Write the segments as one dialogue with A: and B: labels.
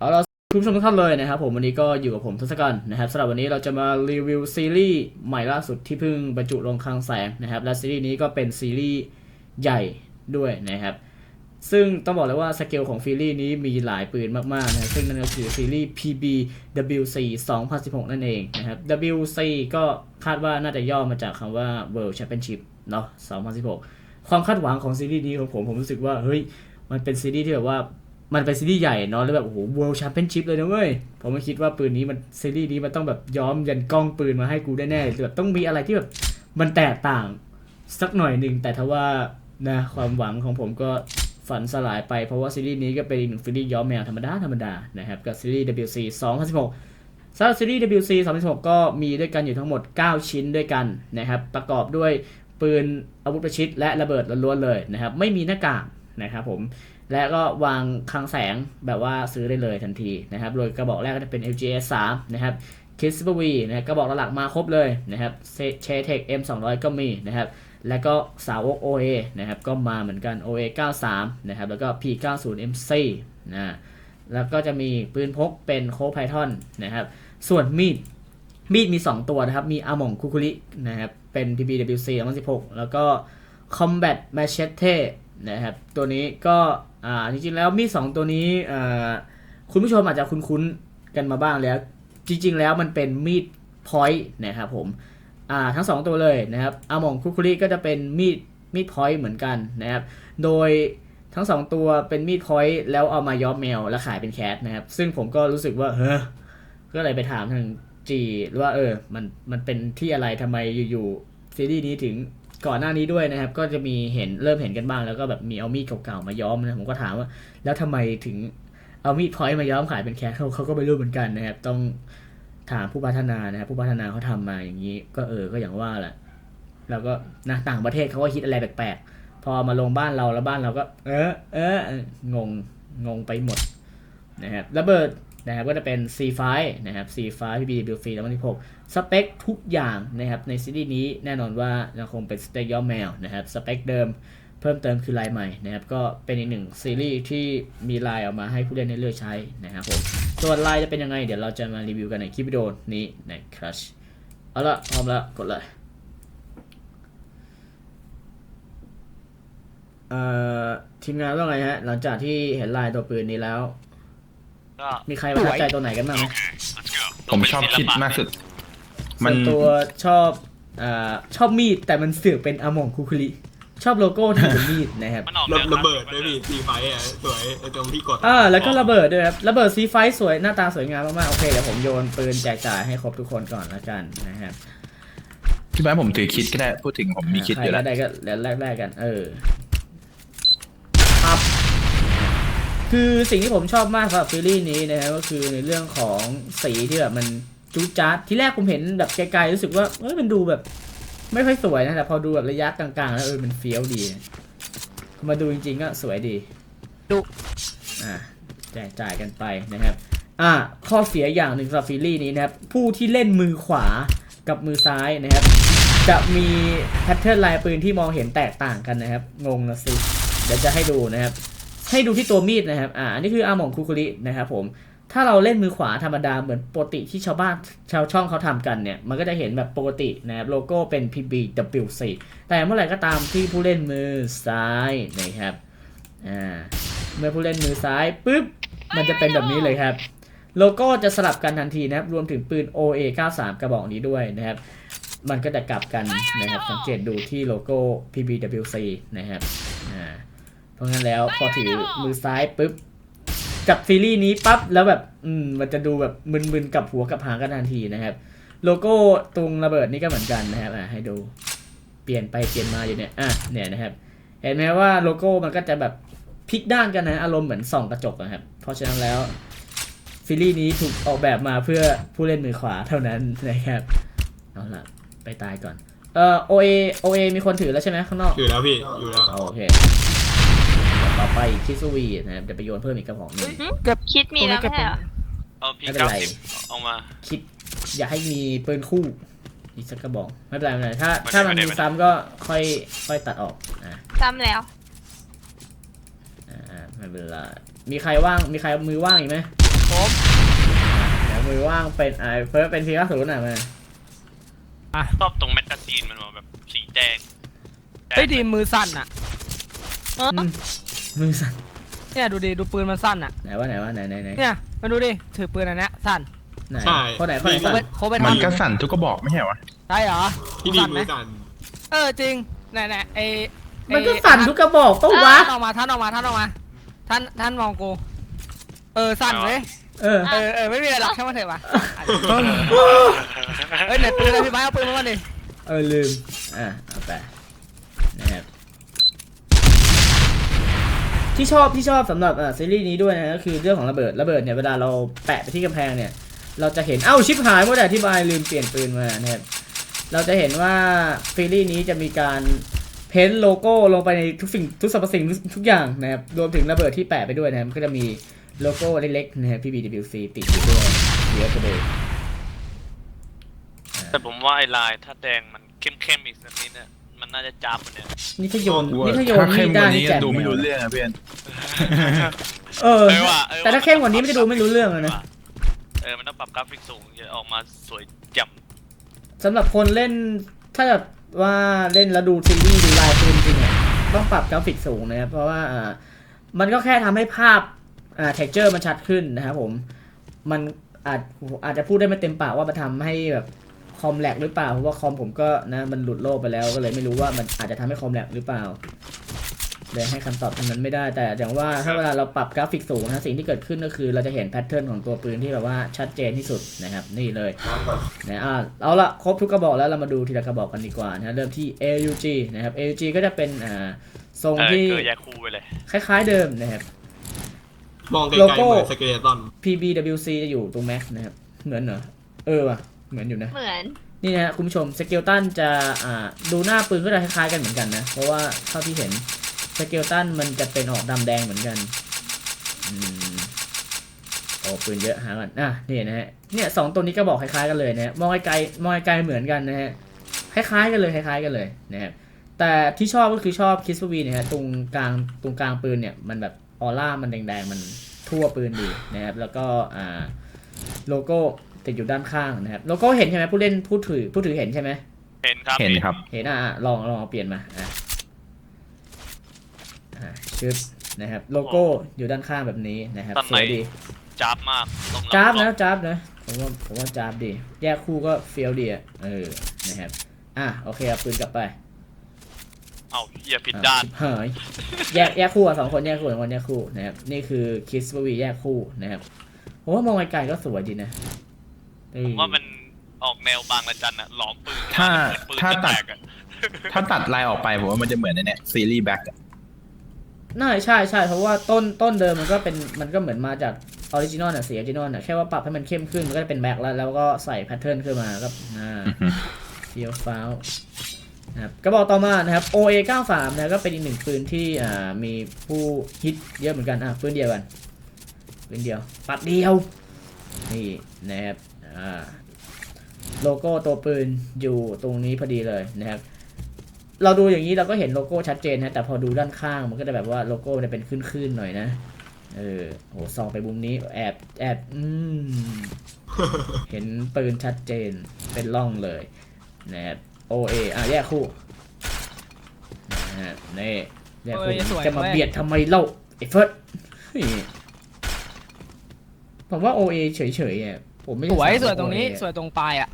A: เอาละคุณผู้ชมทุกท่านเลยนะครับผมวันนี้ก็อยู่กับผมทศกัณฐ์นะครับสำหรับวันนี้เราจะมารีวิวซีรีส์ใหม่ล่าสุดที่เพิ่งบรรจุลงคลังแสงนะครับและซีรีส์นี้ก็เป็นซีรีส์ใหญ่ด้วยนะครับซึ่งต้องบอกเลยว่าสเกลของซีรีส์นี้มีหลายปืนมากๆนะซึ่งนั่นก็คือซีรีส์ PBWC 2016 นั่นเองนะครับ WC ก็คาดว่าน่าจะย่อมาจากคำว่า World Championship เนาะ2016 ความคาดหวังของซีรีส์นี้ของผมผมรู้สึกว่าเฮ้ยมันเป็นซีรีส์ที่แบบว่า มันเป็นซีรีส์ใหญ่เนาะแล้วแบบโอ้โห World Championship เลยนะเว้ย ผมไม่คิดว่าปืนนี้มันซีรีส์นี้มันต้องแบบย้อมยันกล้องปืนมาให้กูได้แน่แบบต้องมีอะไรที่แบบมันแตกต่างสักหน่อยหนึ่งแต่ทว่านะความหวังของผมก็ฝันสลายไปเพราะว่าซีรีส์นี้ก็เป็นอีกหนึ่งซีรีส์ย้อมแมวธรรมดาธรรมดานะครับกับซีรีส์ WC 2016สำหรับซีรีส์ WC 2016 ก็มีด้วยกันอยู่ทั้งหมด 9 ชิ้นด้วยกันนะครับประกอบด้วยปืนอาวุธประชิดและระเบิดล้วนๆเลยนะครับไม่มีหน้ากากนะครับผม และก็วางคลังแสงแบบว่าซื้อได้เลยทันทีนะครับ โดยกระบอกแรกก็จะเป็น LGS 3นะครับ k i s p e r v นะกระบอกหลักมาครบเลยนะครับ c h e t e c M 200ก็มีนะครับ แล้วก็สาวก OA นะครับก็มาเหมือนกัน OA 93นะครับ แล้วก็ P 90 MC นะ แล้วก็จะมีปืนพกเป็นโคไพทอนนะครับ ส่วนมีด มีดมี 2 ตัวนะครับ มีอามองคุคุรินะครับ เป็น PBWC 2016 แล้วก็ Combat Machete นะครับ ตัวนี้ก็ อ่าจริงๆแล้วมีด2ตัวนี้อ่าคุณผู้ชมอาจจะคุ้นๆกันมาบ้างแล้ว จริง ๆ แล้วมันเป็นมีด point นะครับผมอ่าทั้ง2ตัวเลยนะครับอามองคุคุริก็จะเป็นมีดมีด point เหมือนกันนะครับโดยทั้ง2ตัวเป็นมีด point แล้วเอามาย้อมแมวแล้วขายเป็นแคสนะครับซึ่งผมก็รู้สึกว่าเฮ้อก็เลยไปถามทางจีว่าเออมันมันเป็นที่อะไรทำไมอยู่ๆซีรีส์นี้ถึง ก่อนหน้านี้ด้วยนะครับ ก็จะมีเห็นเริ่มเห็นกันบ้างแล้วก็แบบมีเอามีดเก่าๆมาย้อมนะผมก็ถามว่า แล้วทำไมถึงเอามีดพอยต์มาย้อมขายเป็นแคสเขาเขาก็ไม่รู้เหมือนกันนะครับ ต้องถามผู้พัฒนานะครับผู้พัฒนาเขาทำมาอย่างนี้ ก็เออก็อย่างว่าแหละแล้วก็นะต่างประเทศเขาก็คิดอะไรแปลกๆพอมาลงบ้านเราแล้วบ้านเราก็ เออเอองงงงไปหมดนะครับระเบิด นะครับก็จะเป็น C5 นะครับ C5 PBW 2016 สเปคทุกอย่างนะครับในซีรีส์นี้แน่นอนว่ายังคงเป็นสเปคย่อแมวนะครับสเปคเดิมเพิ่มเติมคือลายใหม่นะครับก็เป็นอีกหนึ่งซีรีส์ที่มีลายออกมาให้ผู้เล่นได้เลือกใช้นะครับผมส่วนลายจะเป็นยังไง เดี๋ยวเราจะมารีวิวกันในคลิปวิดีโอนี้นะครับเอาละพร้อมแล้วกดเลยเอ่อทีมงานว่าไงฮะหลังจากที่เห็นลายตัวปืนนี้แล้ว
B: ก็
A: มีใครประทับใจตัวไหนกันบ้างไหม
C: ผมชอบคิดมากสุด มั
A: ส่วนนตัวชอบอ่าชอบมีดแต่มันเสือกเป็นอามองคุคุริชอบโลโก้ที่เป็นมีดนะครับ
B: มันออก
D: ระ
B: แนว
D: ระเบิดด้วยพี่ซีไฟอะสวยไอ้ตรงที่กด
A: อ่าแล้วก็ระเบิดด้วยครับระเบิดซีไฟสวยหน้าตาสวยงามมากๆโอเคเดี๋ยวผมโยนปืนแจกจ่ายให้ครบทุกคนก่อนละกันนะครับ
C: พี่บ้านผมถือคิดก็ได้ พูดถึงผมมีคิดอยู่แล้ว
A: ใครได้ก็แล้วแรกๆกัน เออครับ คือสิ่งที่ผมชอบมากสำหรับซีรีส์นี้นะครับก็คือในเรื่องของสีที่แบบมันจูดจ๊าดที่แรกผมเห็นแบบไกลๆรู้สึกว่าเอ้ยมันดูแบบไม่ค่อยสวยนะแต่พอดูแบบระยะกลางๆ แล้วเออมันเฟี้ยวดีพอมาดูจริงๆก็สวยดี
B: ดู
A: อะแจกจ่ายกันไปนะครับ อะข้อเสียอย่างหนึ่งสำหรับซีรีส์นี้นะครับ ผู้ที่เล่นมือขวากับมือซ้ายนะครับ จะมีแพทเทิร์นลายปืนที่มองเห็นแตกต่างกันนะครับ งงนะสิ เดี๋ยวจะให้ดูนะครับ ให้ดูที่ตัวมีดนะครับ อ่าอันนี้คืออาหมองคุคุรินะครับผม ถ้าเราเล่นมือขวาธรรมดาเหมือนปกติที่ชาวบ้านชาวช่องเขาทำกันเนี่ย มันก็จะเห็นแบบปกตินะครับโลโก้เป็น PBWC แต่เมื่อไหร่ก็ตามที่ผู้เล่นมือซ้ายนะครับ อ่า เมื่อผู้เล่นมือซ้ายปุ๊บ มันจะเป็นแบบนี้เลยครับโลโก้จะสลับกันทันทีนะครับ รวมถึงปืน OA 93 กระบอกนี้ด้วยนะครับ มันก็จะกลับกันนะครับ สังเกตดูที่โลโก้ PBWC นะครับ อ่า เพราะงั้นแล้วพอถือมือซ้ายปุ๊บกับซีรีส์นี้ปั๊บแล้วแบบอืมมันจะดูแบบมึนๆกับหัวกับหางกันทันทีนะครับ โลโก้ตรงระเบิดนี่ก็เหมือนกันนะครับอ่าให้ดูเปลี่ยนไปเปลี่ยนมาอยู่เนี่ยอะเนี่ยนะครับ เห็นไหมว่าโลโก้มันก็จะแบบพลิกด้านกันนะอารมณ์เหมือนส่องกระจกนะครับ เพราะฉะนั้นแล้วซีรีส์นี้ถูกออกแบบมาเพื่อผู้เล่นมือขวาเท่านั้นนะครับเอาล่ะไปตายก่อนเอ่อ OA OA มีคนถือแล้วใช่ไหมข้างนอก
D: อยู่แล้วพี่อยู่แล้ว
A: โอเค ต่อไปคิซูวีนะครับเดี๋ยวไปโยนเพิ่มอีกกระบอกหนึง
E: คิดมีแล้วไม่ใช่เหรอ
B: เอาพี
A: ไม่เป็น
B: เก้า
A: ไร
B: สิบเอามา
A: คิดอย่าให้มีปืนคู่อีกสักกระบอกไม่เป็นไรไม่เป็นไรถ้า
B: ไม่ได้
A: ถ้ามัน
B: ไม่ได้
A: มี
B: ไม่ได้
A: ซ้ำก็ค่อยค่อยตัดออกอะ
E: ซ้ำแล้ว
A: อ่าไม่เป็นไรมีใครว่างมีใครมือว่างอีกไหม
E: ผม
A: เดี๋ยวมือว่างเป็นไอเฟิร์สเป็นพีก้าศูนย์หน่อยมา
B: ชอบตรงแมกกาซีนมันมาแบบสีแดงแดง
E: เฮ้ยดีมือสั่นอะ เออ
A: อืม มือสั่น
E: เนี่ยดูดิดูปืนมันสั้นอะ
A: ไหนวะไหนวะไหนไหนไหน
E: เนี่ยมาดูดิถือปืนอันเนี้ยสั้น
A: ไหน
D: ใช่
A: คนไหนคนไหน
D: พี่
E: เขา
A: สั่น
E: ไปเขาไป
C: มัน
E: ทำ
C: ก็สั่นทุกกระบอกไม่ใช่เหรอวะ
E: ใช่เหรอ
D: พี่ดี
E: สั่นไห
D: มื
E: ม
D: อกัน
E: เออจริงไหนไหนไอไอ้
A: มันก็สั่นทุกกระบอกปะวะ
E: ท่านออกมาท่านออกมาท่านออกมา ท่านท่านมองกูเออสั่นเลย
A: เออ
E: เออเออไม่มีอะไรหรอกแค่มาเถอะวะเฮ้ยไหนปืนเลยพี่ไม้เอาปืนมาก่อนดิ
A: เออลืมอะเอาไปนะครับ ที่ชอบที่ชอบสำหรับอ่าซีรีส์นี้ด้วยนะก็คือเรื่องของระเบิดระเบิดเนี่ยเวลาเราแปะไปที่กำแพงเนี่ย เราจะเห็นเอ้าชิปหายเมื่อแต่อธิบายลืมเปลี่ยนปืนมานะครับเราจะเห็นว่าซีรีส์นี้จะมีการเพ้นโลโก้ลงไปในทุกสิ่งทุกสรรพสิ่งทุกอย่างนะครับรวมถึงระเบิดที่แปะไปด้วยนะครับก็จะมีโลโก้เล็กๆนะครับ PBWC ติดอยู่ด้วยเยอะไปเลย
B: แต่ผมว่าไอ้ลายถ้าแดงมันเข้มๆอีกสักนิดเนี่ย มันน่าจะจับมันเนี่ย
A: นิทยน
C: ว่า
A: นิทยน
C: ถ้าเข้
A: นี่
C: มก
A: ได้
C: ว่านี้
A: นี่แจ่ม
C: ดูไม่รู้
A: แนว
C: เรื่องอะเพื่อน
A: เออ
B: เออว่ะออ
A: แต่ถ้าเข้มกว่านี้มันจะดูไม่รู้เรื่องเลยนะ
B: เออ มันต้องปรับกราฟิกสูงจะออกมาสวยแจ่ม
A: สำหรับคนเล่น ถ้าแบบว่าเล่นแล้วดูซีรีส์ดูลายปืนจริงอะต้องปรับกราฟิกสูงนะครับเพราะว่าอ่ามันก็แค่ทำให้ภาพอ่าเท็กเจอร์มันชัดขึ้นนะครับผม มันอาจอาจจะพูดได้ไม่เต็มปากว่ามันทำให้แบบ คอมแลกหรือเปล่าเพราะว่าคอมผมก็นะมันหลุดโลกไปแล้วก็เลยไม่รู้ว่ามันอาจจะทำให้คอมแลกหรือเปล่าเลยให้คำตอบตรงนั้นไม่ได้แต่อย่างว่าถ้าเวลาเราปรับกราฟิกสูงนะสิ่งที่เกิดขึ้นก็คือ เราจะเห็นแพทเทิร์นของตัวปืนที่แบบว่าชัดเจนที่สุดนะครับ นี่เลยนะอะเอาละครบทุกกระบอกแล้วเรามาดูทีละกระบอกกันดีกว่านะเริ่มที่ AUG นะครับ AUG ก็จะเป็นอ่าทรง
B: เออ
A: ที่
B: เกลือแยกคู่ไปเลย
A: คล้ายๆเดิมนะครับ
D: มองไกล
A: โล
D: ๆ
A: โก้
D: เหมือนสเกเลตัน
A: PBWC จะอยู่ตรง Max นะครับเหมือนเหรอเออว่ะ เหมือนอยู่นะ
F: เหมือน
A: นี่นะฮะคุณผู้ชมสเกลตันจะอ่าดูหน้าปืนก็จะคล้ายๆกันเหมือนกันนะ เพราะว่าเท่าที่เห็นสเกลตันมันจะเป็นออกดำแดงเหมือนกันอืมโอ้ปืนเยอะหากันอะนี่นะฮะเนี่ยสองตัวนี้ก็บอกคล้ายๆกันเลยนะฮะมองไกลๆมองไกลๆเหมือนกันนะฮะคล้ายๆกันเลยคล้ายๆกันเลยนะครับแต่ที่ชอบก็คือชอบคิสวีนะฮะตรงกลางตรงกลางปืนเนี่ยมันแบบออร่ามันแดงๆมันทั่วปืนดีนะครับแล้วก็อ่าโลโก้ ติดอยู่ด้านข้างนะครับโลโก้เห็นใช่ไหมผู้เล่นผู้ถือผู้ถือเห็นใช่ไหม
B: เห็นครับ
C: เห็นครับ
A: เห็นอะอะลองลองเอาเปลี่ยนมาอะอะชึบนะครับโลโก้อยู่ด้านข้างแบบนี้นะครับ
B: ตอน
A: ส
B: ไหน
A: วยดี
B: จับมากตรงหลัง
A: จ้าบนะจ้าบนะผมว่าผมว่าจ้าบดี แยกคู่ก็เฟี้ยวดีอะเออนะครับอะโอเคเอาปืนกลับไป
B: เอาเฮียผิดด้าน
A: อ้วชิบหายแยกแยกคู่อะสองคนแยกคู่สองคนแยกคู่นะครับนี่คือคิสบวีแยกคู่นะครับผมว่ามองไกลๆก็สวยดีนะ เออ
B: ผมว่ามันออกแนวบางระจันอะหลอมปืน
C: ถ้า
B: ปืน
C: ถ้า
B: จะ
C: ตั
B: แต
C: ด
B: กอะ
C: ถ้าตัดลายออกไปผมว่ามันจะเหมือนในเนี่ยซีรีส์แบ็ก
A: น่าใช่ใช่เพราะว่าต้นต้นเดิมมันก็เป็นมันก็เหมือนมาจากออริจินอลน่ะสีออริจินอลน่ะแค่ว่าปรับให้มันเข้มขึ้นมันก็จะเป็นแบ็คแล้วแล้วก็ใส่แพทเทิร์นขึ้นมาก็อ่า เฟียวฟ้าวนะครับกระบอกต่อมานะครับ OA 93นะครับก็เป็นอีกหนึ่งปืนที่อ่ามีผู้ฮิตเยอะเหมือนกันอะปืนเดียวกันปืนเดียว ปัดเดียว นี่นะครับอ่า โลโก้ตัวปืนอยู่ตรงนี้พอดีเลยนะครับ เราดูอย่างนี้เราก็เห็นโลโก้ชัดเจนนะแต่พอดูด้านข้างมันก็จะแบบว่าโลโก้มันจะเป็นขึ้นๆหน่อยนะเออโหส่องไปมุมนี้แอบแอบอืมเห็นปืนชัดเจนเป็นร่องเลยนะครับ OA อะแยกคู่นะฮะนี่แยกคู่
E: เออสวย
A: จะมา
E: เว้ย
A: เบียดทำไมเล่าไอ้เฟิร์สเฮ้ยผมว่า OA เฉยๆอะ ผมไม่
E: ส
A: ได้
E: วย
A: สั่ง
E: สวยตรงนี้
A: OA
E: สวยตรงปลายอะ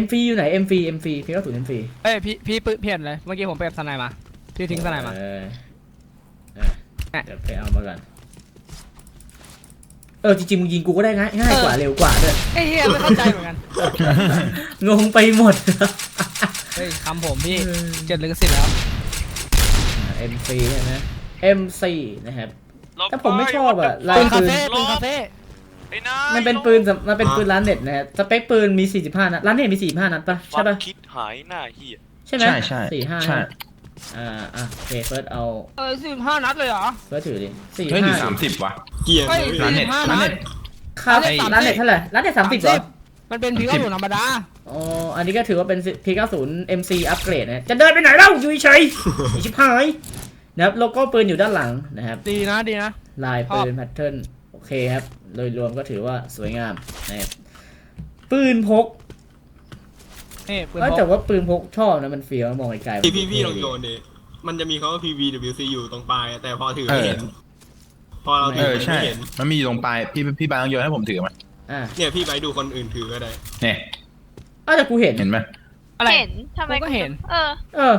A: MV อยู่ไหน MV MV พี่ก็ถูก MV
E: เอ้ยพี่พี่ปืนเปลี่ยนเลยเมื่อกี้ผมไปกับทนายมาพี่ทิ้งทนายมา
A: เอออะเดี๋ยวไปเอามาก่อนเออจริงๆมึงยิงกูก็ได้ง่ายง่ายกว่าเร็วกว่าด้วย
E: ไอ้เหี้ยไม่เข้าใจเหมือนกัน
A: งงไปหมด
E: เฮ้ยคำผมพี่เจ็ดลิขสิทธิ์แล้ว
A: เอ็มซีใช่ไหม MC นะครับ
B: ลบ
A: แต่ผมไม่
B: ป
A: ชอบอะ
B: what the
A: ลา
E: ปื
A: ย
E: น
B: fuck
E: คาเฟ่ปืนคาเฟ่
B: ไอ้นาย
A: มันเป็นปืนสำมันเป็นปืนร้านเน็ตนะฮะสเปคปืนมี 45 นัดร้านเน็ตมี 45 นัดปะ
B: ควา
A: ใช่
B: ม
A: ปะ
B: คิดหายหน้าเฮีย
A: ใช่ไหม
C: ใช่ใช่
A: สี่ห้า
C: ใช่
A: นัดอ่าอะโอเคเฟิร์สเอา
E: เออสิบห้านัดเลยเหรอ
A: เฟิร์สถือดิสี่
C: เฮ้ยหรือ
A: ห้า
C: สามสิบวะ
D: เกลียร์
E: เฮ้ย
C: ร้านเน็ต
E: 45
C: ร้านเน็ต
A: ครับ
E: ร้านเน็ต
A: ร้านเน็ตเท่าไหร่ร้านเน็ตสามสิบเหรอ
E: มันเป็นพีก็อยู่ธรรมดา
A: อ๋อ อันนี้ก็ถือว่าเป็น P90 MC อัปเกรดนะ จะเดินไปไหนเล่าอยู่เฉยๆ ไอ้ชิบหายนะครับ โลโก้ปืนอยู่ด้านหลังนะครับ
E: ดีนะดีนะ
A: ลายปืนแพทเทิร์น เคครับ โดยรวมก็ถือว่าสวยงามนะครับปืนพก
E: นี่ปืน
A: เอ้ย
E: พก
A: แต่ว่าปืนพกชอบนะมันเฟี้ยวมองไกลๆมัน
D: พี่พี่พี่ล
A: เท่
D: อง
A: ดี
D: โยนดิมันจะมีคำว่า PVWC อยู่ตรงปลาย แต่พอถือไม่เห็น พอเรา
C: เอ
D: ถือ
C: อ
D: มัน
C: ใช่
D: ไม่เห็น
C: มันมีอยู่ตรงปลายพี่พี่บายต้องโยนให้ผมถือมา
A: อะ
D: เนี่ยพี่ไปดูคนอื่นถือก็ได้
C: เนี่ย
A: อ้าวแต่กูเห็น
C: เห็นไหม
E: อะไร
F: เห็นทำไม
E: กูก็เห็น
F: เออ
A: เออ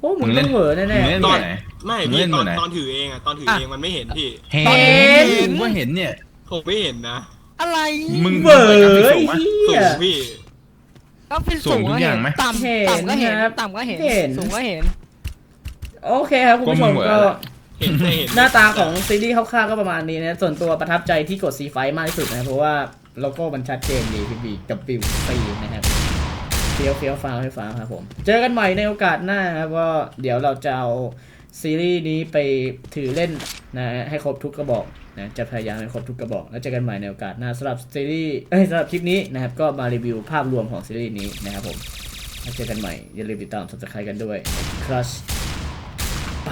A: โอ้มึง
C: มึงเล่
A: ต้อนงเหวอแน่
C: มึงเล่น
D: ต
C: ไป
D: อน
C: ไหน
D: ไม่
C: มึง
D: พี่
C: เล่น
D: ตอน
C: มือไหน
D: ตอนถือเองอะตอนถือ
E: อะ
D: เองมันไม่เห็นพี่
C: เห็น
A: เห็น
C: มึงก็เห็นเนี่ย
D: ผมไม่เห็นนะ
E: อะไร
C: มึง
A: ๆเหวอ
C: มึง
A: ไอ้
C: ไปกราฟิกสูงปะ
A: เหี้
D: สู
A: ย
D: งพี่
E: ก็เป็น
C: สู
E: สู
C: ง
E: ง
C: ทุ
E: ก็
C: กอ
E: เห็
C: ย่านงไหม
E: ต่ำ
A: เห็น
E: ต่ำก็เห็น
A: ครับ
E: ต่ำก็เห็น
A: เห็น
E: สูงก็เห็น
A: โอเคครับคุณผู้ชม
C: ก็มึงเหวอ
A: ก็
C: แหละ
D: เห็นแต่เห็น
A: หน้าตาของซีรีส์คร่าวๆก็ประมาณนี้นะ ส่วนตัวประทับใจที่กดซีไฟมากที่สุดนะ เพราะว่าโลโก้มันชัดเจนดีพี่บีกับบิวซีนะครับเฟี้ยวเฟี้ยวฟ้าวให้ฟ้าวครับผม เจอกันใหม่ในโอกาสหน้าครับก็เดี๋ยวเราจะเอา ซีรีส์นี้ไปถือเล่นนะให้ครบทุกกระบอกนะจะพยายามให้ครบทุกกระบอก แล้วเจอกันใหม่ในโอกาสหน้าสำหรับซีรีส์เอ้ยสำหรับคลิปนี้นะครับ ก็มารีวิวภาพรวมของซีรีส์นี้นะครับผมแล้วเจอกันใหม่อย่าลืมติดตาม subscribe กันด้วย Crush ไป